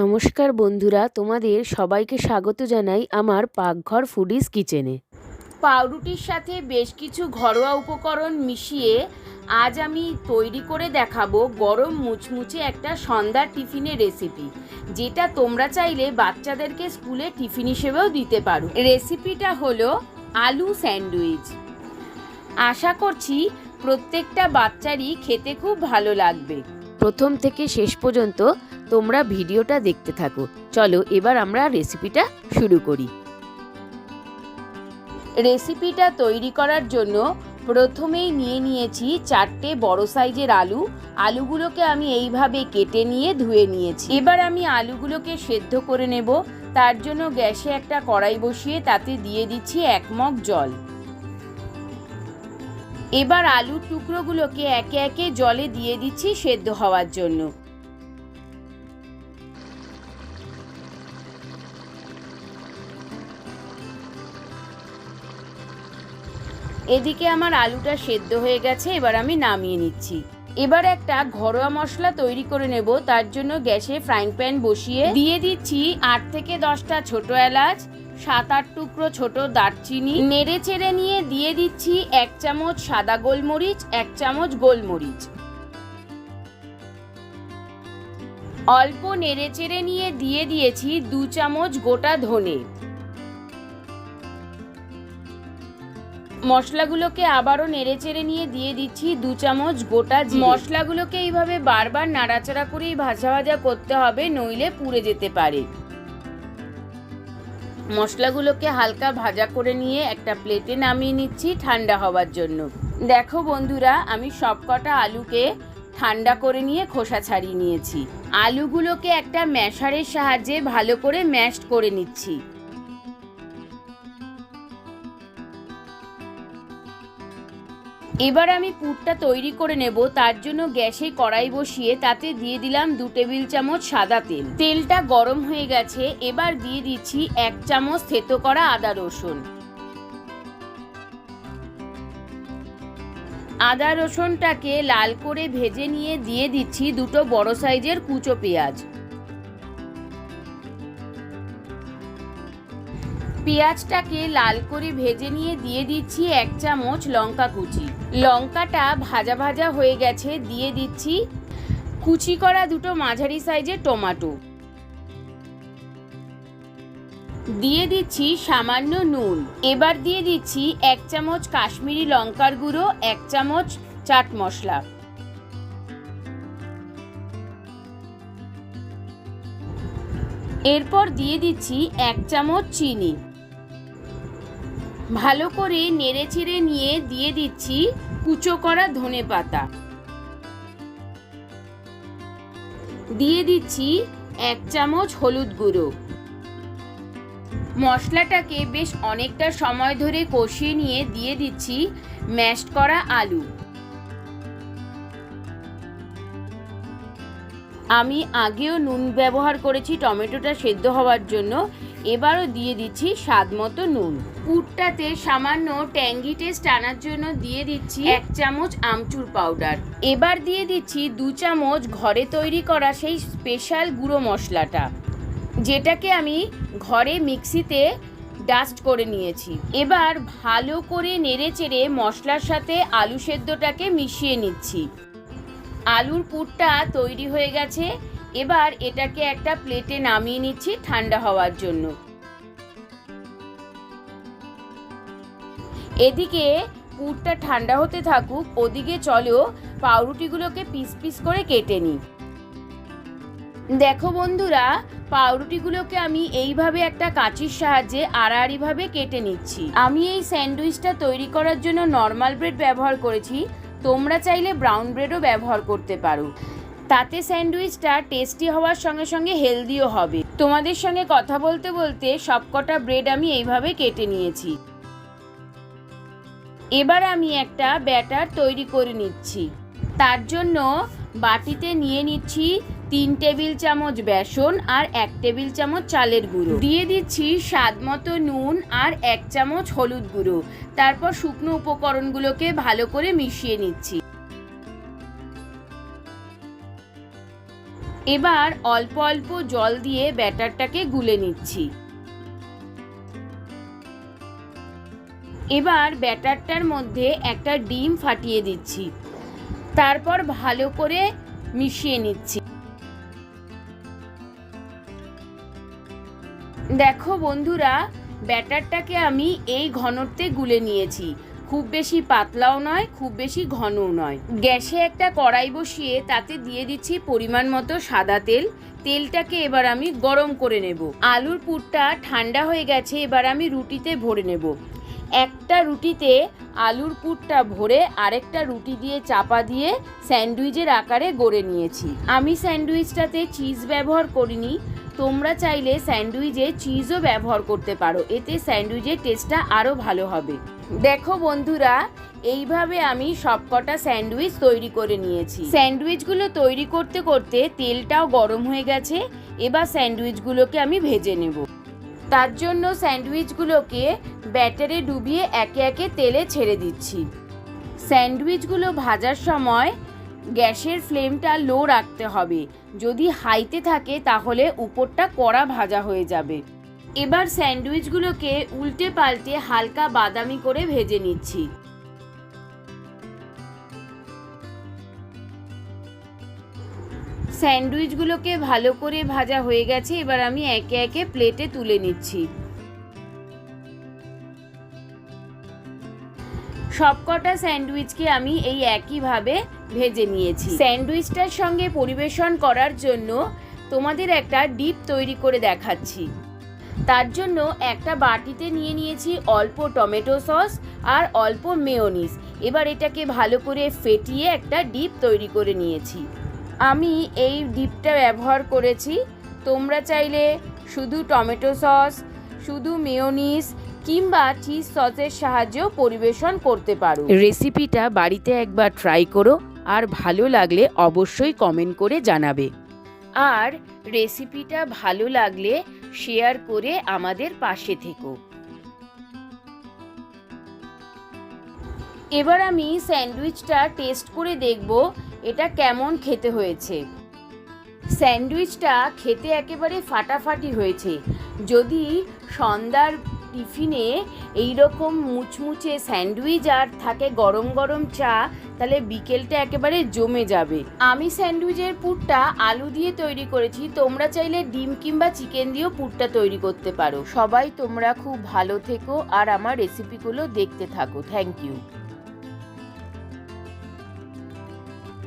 নমস্কার বন্ধুরা, তোমাদের সবাইকে স্বাগত জানাই আমার পাকঘর ফুডিস কিচেনে। পাউরুটির সাথে বেশ কিছু ঘরোয়া উপকরণ মিশিয়ে আজ আমি তৈরি করে দেখাবো গরম মুচমুচে একটা সন্ধ্যার টিফিনের রেসিপি যেটা তোমরা চাইলে বাচ্চাদেরকে স্কুলে টিফিন হিসেবেও দিতে পারো। রেসিপিটা হলো আলু স্যান্ডউইচ। আশা করছি প্রত্যেকটা বাচ্চারই খেতে খুব ভালো লাগবে। প্রথম থেকে শেষ পর্যন্ত তোমরা ভিডিওটা দেখতে থাকো। চলো এবার আমরা রেসিপিটা শুরু করি। রেসিপিটা তৈরি করার জন্য প্রথমেই নিয়ে নিয়েছি চারটে বড় সাইজের আলু। আলুগুলোকে আমি এইভাবে কেটে নিয়ে ধুয়ে নিয়েছি। এবার আমি আলুগুলোকে সেদ্ধ করে নেব। তার জন্য গ্যাসে একটা কড়াই বসিয়ে তাতে দিয়ে দিচ্ছি এক মগ জল। এবার আলুর টুকরোগুলোকে একে একে জলে দিয়ে দিচ্ছি সেদ্ধ হওয়ার জন্য। এদিকে আমার আলুটা সেদ্ধ হয়ে গেছে, এবার আমি নামিয়ে নিচ্ছি। এবার একটা ঘরোয়া মশলা তৈরি করে নেব, তার জন্য গ্যাসে ফ্রাইং প্যান বসিয়ে দিয়ে দিচ্ছি আট থেকে দশটা ছোট এলাচ সাত আট টুকরো ছোট দারচিনি, নেড়ে চেড়ে নিয়ে দিয়ে দিচ্ছি এক চামচ সাদা গোলমরিচ, এক চামচ গোলমরিচ। অল্প নেড়ে চেড়ে নিয়ে দিয়ে দিয়েছি দু চামচ গোটা ধনে। মশলাগুলোকে আবারও নেড়ে চেড়ে নিয়ে দিয়ে দিচ্ছি দু চামচ গোটা মশলাগুলোকে এইভাবে বারবার নাড়াচাড়া করেই ভাজা ভাজা করতে হবে, নইলে পুড়ে যেতে পারে। মশলাগুলোকে হালকা ভাজা করে নিয়ে একটা প্লেটে নামিয়ে নিচ্ছি ঠান্ডা হওয়ার জন্য। দেখো বন্ধুরা, আমি সবকটা আলুকে ঠান্ডা করে নিয়ে খোসা ছাড়িয়ে নিয়েছি। আলুগুলোকে একটা ম্যাশারের সাহায্যে ভালো করে ম্যাশ করে নিচ্ছি। এবার আমি পুরটা তৈরি করে নেব, তার জন্য গ্যাসে কড়াই বসিয়ে তাতে দিয়ে দিলাম দু টেবিল চামচ সাদা তেল। তেলটা গরম হয়ে গেছে, এবার দিয়ে দিচ্ছি এক চামচ থেতো করা আদা রসুন। আদা রসুনটাকে লাল করে ভেজে নিয়ে দিয়ে দিচ্ছি দুটো বড় সাইজের কুচো পেঁয়াজ। পেঁয়াজটাকে লাল করে ভেজে নিয়ে দিয়ে দিচ্ছি এক চামচ লঙ্কা কুচি। লঙ্কাটা ভাজা ভাজা হয়ে গেছে, দিয়ে দিচ্ছি কুচি করা দুটো মাঝারি সাইজের টমেটো। দিয়ে দিচ্ছি সামান্য নুন। এবার দিয়ে দিচ্ছি এক চামচ কাশ্মীরি লঙ্কার গুঁড়ো, এক চামচ চাট মশলা। এরপর দিয়ে দিচ্ছি এক চামচ চিনি। ভালো করে নেড়ে চেড়ে নিয়ে দিয়ে দিচ্ছি কুচো করা ধনে পাতা। দিয়ে দিচ্ছি এক চামচ হলুদ গুঁড়ো। মশলাটাকে বেশ অনেকটা সময় ধরে কষিয়ে নিয়ে দিয়ে দিচ্ছি ম্যাশ করা আলু। আমি আগেও নুন ব্যবহার করেছি, টমেটোটা সেদ্ধ হওয়ার জন্য। এবারও দিয়ে দিচ্ছি স্বাদ মতো নুন। পুরটাতে সামান্য ট্যাঙ্গি টেস্ট আনার জন্য দিয়ে দিচ্ছি এক চামচ আমচুর পাউডার। এবার দিয়ে দিচ্ছি দু চামচ ঘরে তৈরি করা সেই স্পেশাল গুঁড়ো মশলাটা, যেটাকে আমি ঘরে মিক্সিতে ডাস্ট করে নিয়েছি। এবার ভালো করে নেড়ে চেড়ে মশলার সাথে আলু সেদ্ধটাকে মিশিয়ে নিচ্ছি। আলুর পুরটা তৈরি হয়ে গেছে, এবার এটাকে একটা প্লেটে নামিয়ে নিচ্ছি ঠান্ডা হওয়ার জন্য। এদিকে পুরটা ঠান্ডা হতে থাকুক, ওদিকে চলো পাউরুটিগুলোকে পিস পিস করে কেটে নিই। দেখো বন্ধুরা, পাউরুটিগুলোকে আমি এইভাবে একটা কাঁচির সাহায্যে আড়াআড়িভাবে কেটে নিচ্ছি। আমি এই স্যান্ডউইচটা তৈরি করার জন্য নর্মাল ব্রেড ব্যবহার করেছি, তোমরা চাইলে ব্রাউন ব্রেডও ব্যবহার করতে পারো। তাতে স্যান্ডউইচটা টেস্টি হওয়ার সঙ্গে সঙ্গে হেলদিও হবে। তোমাদের সঙ্গে কথা বলতে বলতে সবকটা ব্রেড আমি এইভাবে কেটে নিয়েছি। এবার আমি একটা ব্যাটার তৈরি করে নিচ্ছি। তার জন্য বাটিতে নিয়ে নিচ্ছি তিন টেবিল চামচ বেসন আর এক টেবিল চামচ চালের গুঁড়ো। দিয়ে দিচ্ছি স্বাদ মতো নুন আর এক চামচ হলুদ গুঁড়ো। তারপর শুকনো উপকরণগুলোকে ভালো করে মিশিয়ে নিচ্ছি। এবার অল্প অল্প জল দিয়ে ব্যাটারটাকে গুলে নিচ্ছি। এবার ব্যাটারটার মধ্যে একটা ডিম ফাটিয়ে দিচ্ছি। তারপর ভালো করে মিশিয়ে নিচ্ছি। দেখো বন্ধুরা, ব্যাটারটাকে আমি এই ঘনত্বে গুলে নিয়েছি। খুব বেশি পাতলাও নয়, খুব বেশি ঘনও নয়। গ্যাসে একটা কড়াই বসিয়ে তাতে দিয়ে দিচ্ছি পরিমাণ মতো সাদা তেল। তেলটাকে এবার আমি গরম করে নেব। আলুর পুরটা ঠান্ডা হয়ে গেছে, এবার আমি রুটিতে ভরে নেব। একটা রুটিতে আলুর পুরটা ভরে আরেকটা রুটি দিয়ে চাপা দিয়ে স্যান্ডউইচের আকারে গড়ে নিয়েছি। আমি স্যান্ডউইচটাতে চিজ ব্যবহার করিনি, তোমরা চাইলে স্যান্ডউইচে চিজও ব্যবহার করতে পারো, এতে স্যান্ডউইচের টেস্টটা আরও ভালো হবে। দেখো বন্ধুরা, এইভাবে আমি সবকটা স্যান্ডউইচ তৈরি করে নিয়েছি। স্যান্ডউইচগুলো তৈরি করতে করতে তেলটাও গরম হয়ে গেছে, এবার স্যান্ডউইচগুলোকে আমি ভেজে নেব। তার জন্য স্যান্ডউইচগুলোকে ব্যাটারে ডুবিয়ে একে একে তেলে ছেড়ে দিচ্ছি। স্যান্ডউইচগুলো ভাজার সময় গ্যাসের ফ্লেমটা লো রাখতে হবে। যদি হাইতে থাকে তাহলে উপরটা কড়া ভাজা হয়ে যাবে। এবার স্যান্ডউইচগুলোকে উল্টে পাল্টে হালকা বাদামি করে ভেজে নিচ্ছি। স্যান্ডউইচগুলোকে ভালো করে ভাজা হয়ে গেছে, এবার আমি একে একে প্লেটে তুলে নিচ্ছি। সবকটা স্যান্ডউইচকে আমি এই একইভাবে ভেজে নিয়েছি। স্যান্ডউইচটার সঙ্গে পরিবেশন করার জন্য তোমাদের একটা ডিপ তৈরি করে দেখাচ্ছি। তার জন্য একটা বাটিতে নিয়ে নিয়েছি অল্প টমেটো সস আর অল্প মেয়োনিজ এবার এটাকে ভালো করে ফেটিয়ে একটা ডিপ তৈরি করে নিয়েছি। আমি এই ডিপটা ব্যবহার করেছি। তোমরা চাইলে শুধু টমেটো সস শুধু মেয়োনিজ কিংবা চিজ সসের সাহায্যেও পরিবেশন করতে পারো। রেসিপিটা বাড়িতে একবার ট্রাই করো আর ভালো লাগলে অবশ্যই কমেন্ট করে জানাবে। আর রেসিপিটা ভালো লাগলে শেয়ার করে আমাদের পাশে থেকো। এবার আমি স্যান্ডউইচটা টেস্ট করে দেখব এটা কেমন খেতে হয়েছে? স্যান্ডউইচটা খেতে একেবারে ফাটাফাটি হয়েছে। যদি সন্ধ্যার টিফিনে এই রকম মুচমুচে স্যান্ডউইচ আর থাকে গরম গরম চা, তাহলে বিকেলটা একেবারে জমে যাবে। আমি স্যান্ডউইচের পুরটা আলু দিয়ে তৈরি করেছি। তোমরা চাইলে ডিম কিংবা চিকেন দিয়েও পুরটা তৈরি করতে পারো। সবাই তোমরা খুব ভালো থেকো আর আমার রেসিপিগুলো দেখতে থাকো। Thank you.